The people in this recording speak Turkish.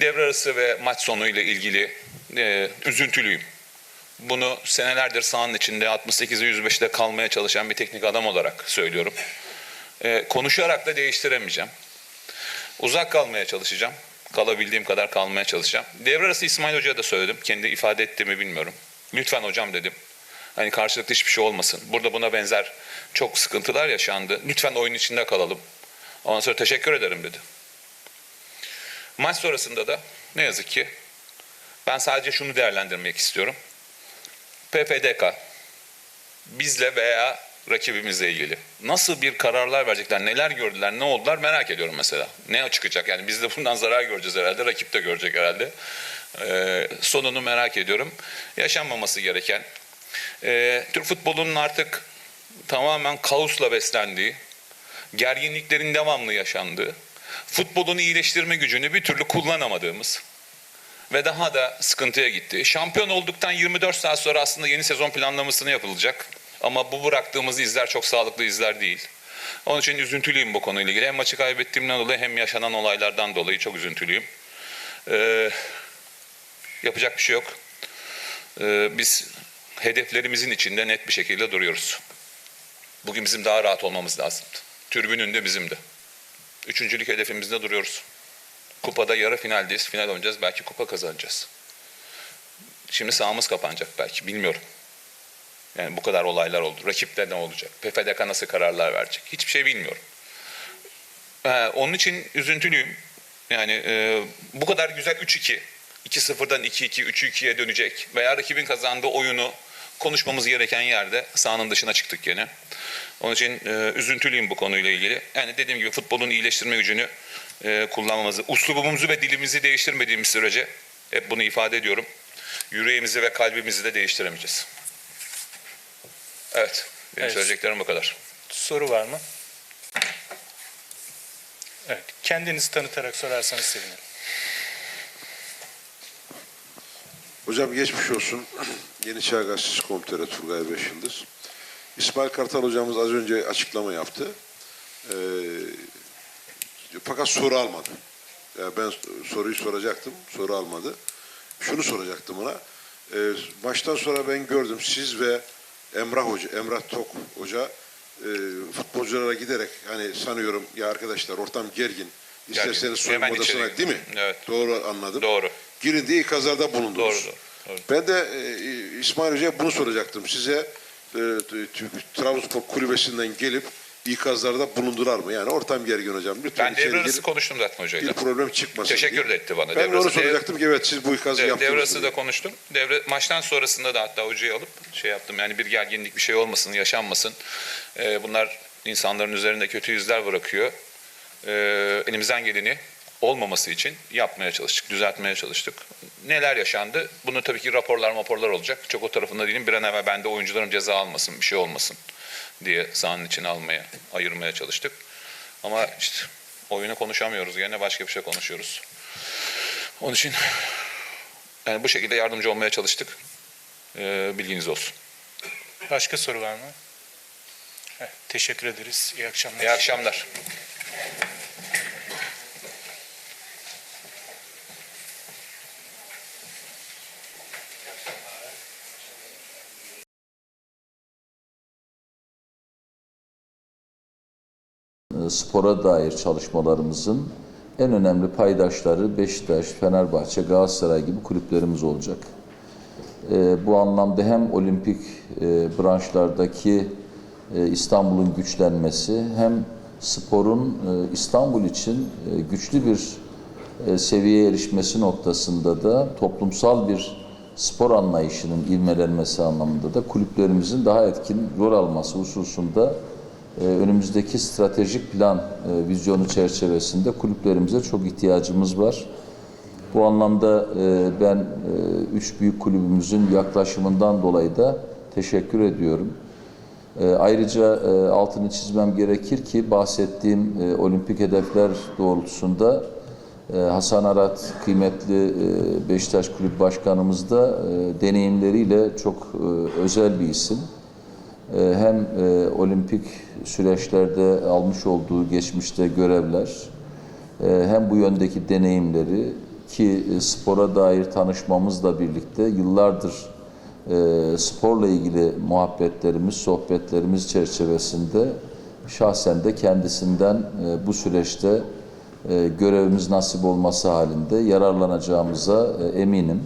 devre arası ve maç sonu ile ilgili e, üzüntülüyüm. Bunu senelerdir sahanın içinde 68'e 105'te kalmaya çalışan bir teknik adam olarak söylüyorum. E, konuşarak da değiştiremeyeceğim. Uzak kalmaya çalışacağım. Kalabildiğim kadar kalmaya çalışacağım. Devre arası İsmail Hoca'ya da söyledim. Kendi ifade ettiğimi bilmiyorum. Lütfen hocam dedim. Hani karşılıklı hiçbir şey olmasın. Burada buna benzer çok sıkıntılar yaşandı. Lütfen oyun içinde kalalım. Ondan sonra teşekkür ederim dedi. Maç sonrasında da ne yazık ki ben sadece şunu değerlendirmek istiyorum. PPDK bizle veya rakibimizle ilgili nasıl bir kararlar verecekler, neler gördüler, ne oldular merak ediyorum mesela. Ne çıkacak yani biz de bundan zarar göreceğiz herhalde, rakip de görecek herhalde. Ee, sonunu merak ediyorum. Yaşanmaması gereken, e, Türk futbolunun artık tamamen kaosla beslendiği, gerginliklerin devamlı yaşandığı, futbolun iyileştirme gücünü bir türlü kullanamadığımız ve daha da sıkıntıya gitti. Şampiyon olduktan 24 saat sonra aslında yeni sezon planlamasını yapılacak. Ama bu bıraktığımız izler çok sağlıklı izler değil. Onun için üzüntülüyüm bu konuyla ilgili. Hem maçı kaybettiğimden dolayı hem yaşanan olaylardan dolayı çok üzüntülüyüm. Ee, yapacak bir şey yok. Ee, biz hedeflerimizin içinde net bir şekilde duruyoruz. Bugün bizim daha rahat olmamız lazımdı. Türbünün de bizim de. Üçüncülük hedefimizde duruyoruz. Kupada yarı finaldeyiz. Final oynayacağız. Belki kupa kazanacağız. Şimdi sahamız kapanacak belki. Bilmiyorum. Yani bu kadar olaylar oldu. Rakipte ne olacak? PFDK nasıl kararlar verecek? Hiçbir şey bilmiyorum. Ee, onun için üzüntülüyüm. Yani e, bu kadar güzel 3-2, 2-0'dan 2-2, 3-2'ye dönecek veya rakibin kazandığı oyunu konuşmamız gereken yerde sahanın dışına çıktık gene. Onun için e, üzüntülüyüm bu konuyla ilgili. Yani dediğim gibi futbolun iyileştirme gücünü e, kullanmamızı, uslubumuzu ve dilimizi değiştirmediğimiz sürece hep bunu ifade ediyorum. Yüreğimizi ve kalbimizi de değiştiremeyeceğiz. Evet, benim Evet. söyleyeceklerim bu kadar. Soru var mı? Evet. Kendinizi tanıtarak sorarsanız sevinirim. Hocam geçmiş olsun. Yeni Çağ Gazetesi Komiteri Turgay Beşyıldız. İsmail Kartal hocamız az önce açıklama yaptı. Ee, fakat soru almadı. Yani ben soruyu soracaktım, soru almadı. Şunu soracaktım ona. Ee, maçtan sonra ben gördüm siz ve Emrah Hoca, Emrah Tok Hoca e, futbolculara giderek hani sanıyorum ya arkadaşlar ortam gergin. İsterseniz soyunma Hemen odasına değil mi? Evet. Doğru anladım. Doğru. Girin diye ikazlarda bulundunuz. Doğru, doğru. Ben de e, İsmail Hoca'ya bunu soracaktım. Size e, t- Trabzonspor kulübesinden gelip ikazlarda bulundular mı? Yani ortam gergin hocam. Lütfen Ben içeri devre arası konuştum zaten hocayla. bir problem çıkmasın Teşekkür diye. etti bana. Ben Devre de onu arası- soracaktım ki evet siz bu ikazı Evet, yaptınız. devre arası da diye. konuştum. Devre maçtan sonrasında da hatta hocayı alıp şey yaptım. Yani bir gerginlik bir şey olmasın, yaşanmasın. Ee, bunlar insanların üzerinde kötü yüzler bırakıyor. Ee, elimizden geleni olmaması için yapmaya çalıştık, düzeltmeye çalıştık. Neler yaşandı? Bunu tabii ki raporlar raporlar olacak. Çok o tarafında değilim. Bir an evvel bende oyuncuların ceza almasın, bir şey olmasın diye sahanın içine almaya, ayırmaya çalıştık. Ama işte oyunu konuşamıyoruz. Gene başka bir şey konuşuyoruz. Onun için yani bu şekilde yardımcı olmaya çalıştık. Ee, bilginiz olsun. Başka soru var mı? Evet, teşekkür ederiz. İyi akşamlar. İyi akşamlar. Spora dair çalışmalarımızın en önemli paydaşları Beşiktaş, Fenerbahçe, Galatasaray gibi kulüplerimiz olacak. Ee, bu anlamda hem olimpik e, branşlardaki e, İstanbul'un güçlenmesi hem sporun e, İstanbul için e, güçlü bir e, seviyeye erişmesi noktasında da toplumsal bir spor anlayışının ilmelenmesi anlamında da kulüplerimizin daha etkin rol alması hususunda e, önümüzdeki stratejik plan e, vizyonu çerçevesinde kulüplerimize çok ihtiyacımız var. Bu anlamda e, ben e, üç büyük kulübümüzün yaklaşımından dolayı da teşekkür ediyorum. Ayrıca altını çizmem gerekir ki bahsettiğim olimpik hedefler doğrultusunda Hasan Arat kıymetli Beşiktaş Kulüp Başkanımız da deneyimleriyle çok özel bir isim. E, Hem e, olimpik süreçlerde almış olduğu geçmişte görevler e, hem bu yöndeki deneyimleri ki e, spora dair tanışmamızla birlikte yıllardır sporla ilgili muhabbetlerimiz, sohbetlerimiz çerçevesinde şahsen de kendisinden bu süreçte görevimiz nasip olması halinde yararlanacağımıza eminim.